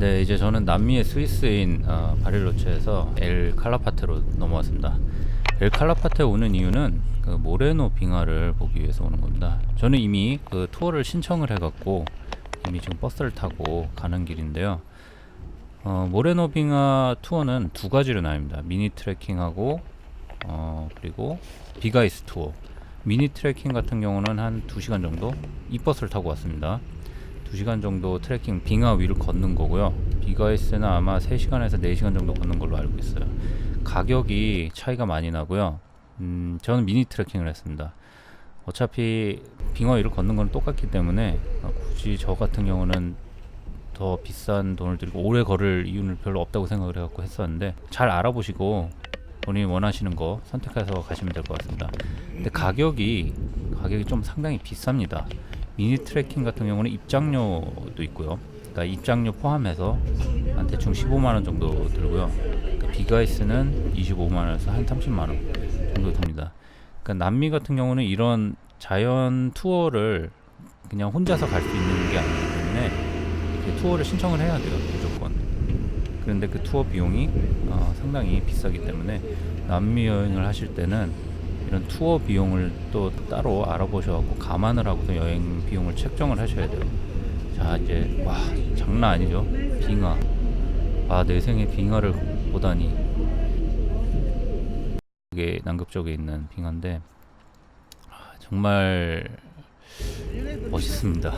네, 이제 저는 남미의 스위스인 어, 바릴로체에서 엘 칼라파테로 넘어왔습니다. 엘 칼라파테 오는 이유는 그 모레노 빙하를 보기 위해서 오는 겁니다. 저는 이미 그 투어를 신청을 해갖고 이미 지금 버스를 타고 가는 길인데요. 어, 모레노 빙하 투어는 두 가지로 나뉩니다. 미니 트레킹하고 어, 그리고 비가이스 투어. 미니 트레킹 같은 경우는 한 2시간 정도 이 버스를 타고 왔습니다. 2시간 정도 트레킹 빙하 위를 걷는 거고요. 비가이스는 아마 3시간에서 4시간 정도 걷는 걸로 알고 있어요. 가격이 차이가 많이 나고요. 음, 저는 미니 트레킹을 했습니다. 어차피 빙하 위를 걷는 건 똑같기 때문에 어, 굳이 저 같은 경우는 더 비싼 돈을 들이고 오래 걸을 이유는 별로 없다고 생각을 해갖고 했었는데 잘 알아보시고 본인이 원하시는 거 선택해서 가시면 될 것 같습니다. 근데 가격이 가격이 좀 상당히 비쌉니다. 미니 트레킹 같은 경우는 입장료도 있고요. 그러니까 입장료 포함해서 한 대충 15만 원 정도 들고요. 그 비가이스는 25만 원에서 한 30만 원 정도 듭니다. 그러니까 남미 같은 경우는 이런 자연 투어를 그냥 혼자서 갈 수 있는 게 아니기 때문에 투어를 신청을 해야 돼요, 무조건. 그런데 그 투어 비용이 어, 상당히 비싸기 때문에 남미 여행을 하실 때는 이런 투어 비용을 또 따로 알아보셔갖고 감안을 하고서 여행 비용을 책정을 하셔야 돼요. 자 이제 와 장난 아니죠 빙하. 아내 생에 빙하를 보다니. 이게 남극쪽에 있는 빙하인데 아, 정말 멋있습니다.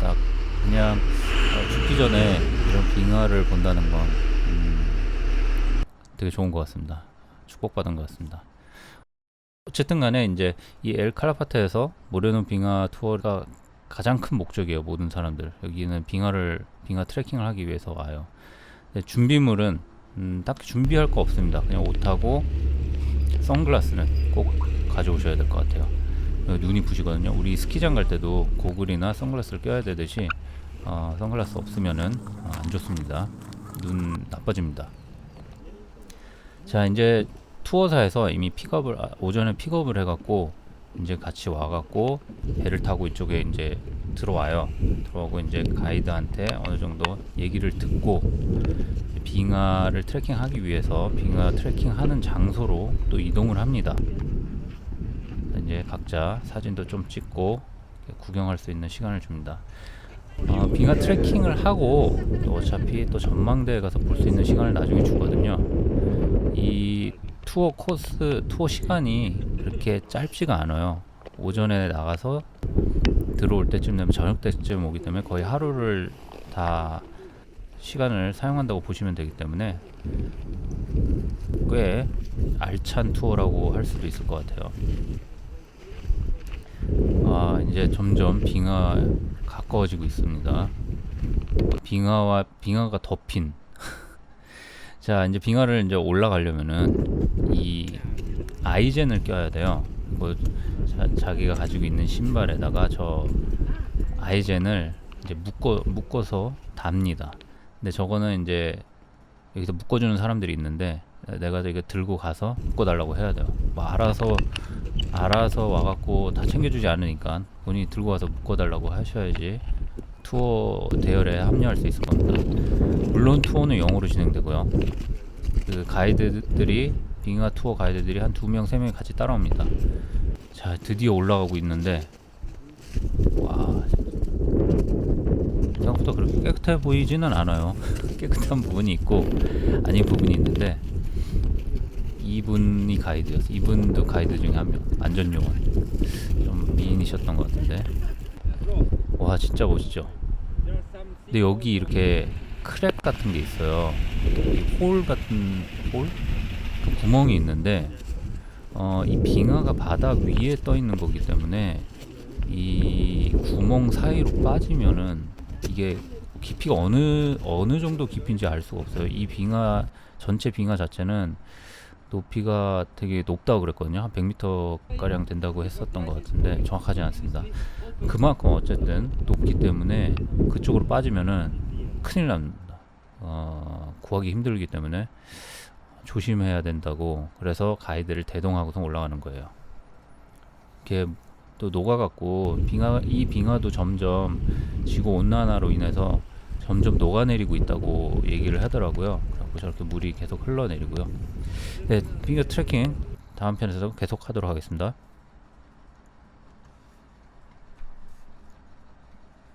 딱 그냥 어, 죽기 전에 이런 빙하를 본다는 건 음, 되게 좋은 것 같습니다. 축복받은 것 같습니다. 어쨌든 간에 이제 이엘 칼라파테에서 모레노 빙하 투어가 가장 큰 목적이에요. 모든 사람들. 여기는 빙하를 빙하 트레킹을 하기 위해서 와요. 준비물은 음, 딱히 준비할 거 없습니다. 그냥 옷하고 선글라스는 꼭 가져오셔야 될 것 같아요. 어, 눈이 부시거든요. 우리 스키장 갈 때도 고글이나 선글라스를 껴야 되듯이 어, 선글라스 없으면은 어, 안 좋습니다. 눈 나빠집니다. 자 이제 투어사에서 이미 픽업을 아, 오전에 픽업을 해갖고 이제 같이 와갖고 배를 타고 이쪽에 이제 들어와요. 들어오고 이제 가이드한테 어느 정도 얘기를 듣고 빙하를 트레킹하기 위해서 빙하 트레킹하는 장소로 또 이동을 합니다. 이제 각자 사진도 좀 찍고 구경할 수 있는 시간을 줍니다. 어, 빙하 트레킹을 하고 또 어차피 또 전망대에 가서 볼 수 있는 시간을 나중에 주거든요. 이 투어 코스 투어 시간이 그렇게 짧지가 않아요. 오전에 나가서 들어올 때쯤 되면 저녁 때쯤 오기 때문에 거의 하루를 다 시간을 사용한다고 보시면 되기 때문에 꽤 알찬 투어라고 할 수도 있을 것 같아요. 아 이제 점점 빙하 가까워지고 있습니다. 빙하와 빙하가 덮인 자 이제 빙하를 이제 올라가려면은 이 아이젠을 껴야 돼요. 뭐 자, 자기가 가지고 있는 신발에다가 저 아이젠을 이제 묶어 묶어서 답니다. 근데 저거는 이제 여기서 묶어주는 사람들이 있는데 내가 이거 들고 가서 묶어달라고 해야 돼요. 뭐 알아서 알아서 와갖고 다 챙겨주지 않으니까 본인이 들고 와서 묶어달라고 하셔야지 투어 대열에 합류할 수 있을 겁니다. 물론 투어는 영어로 진행되고요. 그 가이드들이 빙하 투어 가이드들이 한 두 명, 세 명이 같이 따라옵니다. 자, 드디어 올라가고 있는데 와 생각보다 그렇게 깨끗해 보이지는 않아요. 깨끗한 부분이 있고 아닌 부분이 있는데 이분이 가이드였어. 이분도 가이드 중에 한 명. 안전요원. 좀 미인이셨던 것 같은데. 와 진짜 멋있죠. 근데 여기 이렇게 크랙 같은 게 있어요. 이홀 같은 홀? 그 구멍이 있는데 어, 이 빙하가 바다 위에 떠 있는 거기 때문에 이 구멍 사이로 빠지면은 이게 깊이가 어느 어느 정도 깊이인지 알 수가 없어요. 이 빙하 전체 빙하 자체는 높이가 되게 높다고 그랬거든요. 한 100m 가량 된다고 했었던 것 같은데 정확하지 않습니다. 그만큼 어쨌든 높기 때문에 그쪽으로 빠지면은 큰일 납니다. 어, 구하기 힘들기 때문에 조심해야 된다고 그래서 가이드를 대동하고서 올라가는 거예요. 이렇게 또 녹아갖고 빙하 이 빙하도 점점 지구 온난화로 인해서 점점 녹아내리고 있다고 얘기를 하더라고요. 그래서 저렇게 물이 계속 흘러내리고요. 네, 빙어 트레킹 다음 편에서도 계속 하도록 하겠습니다.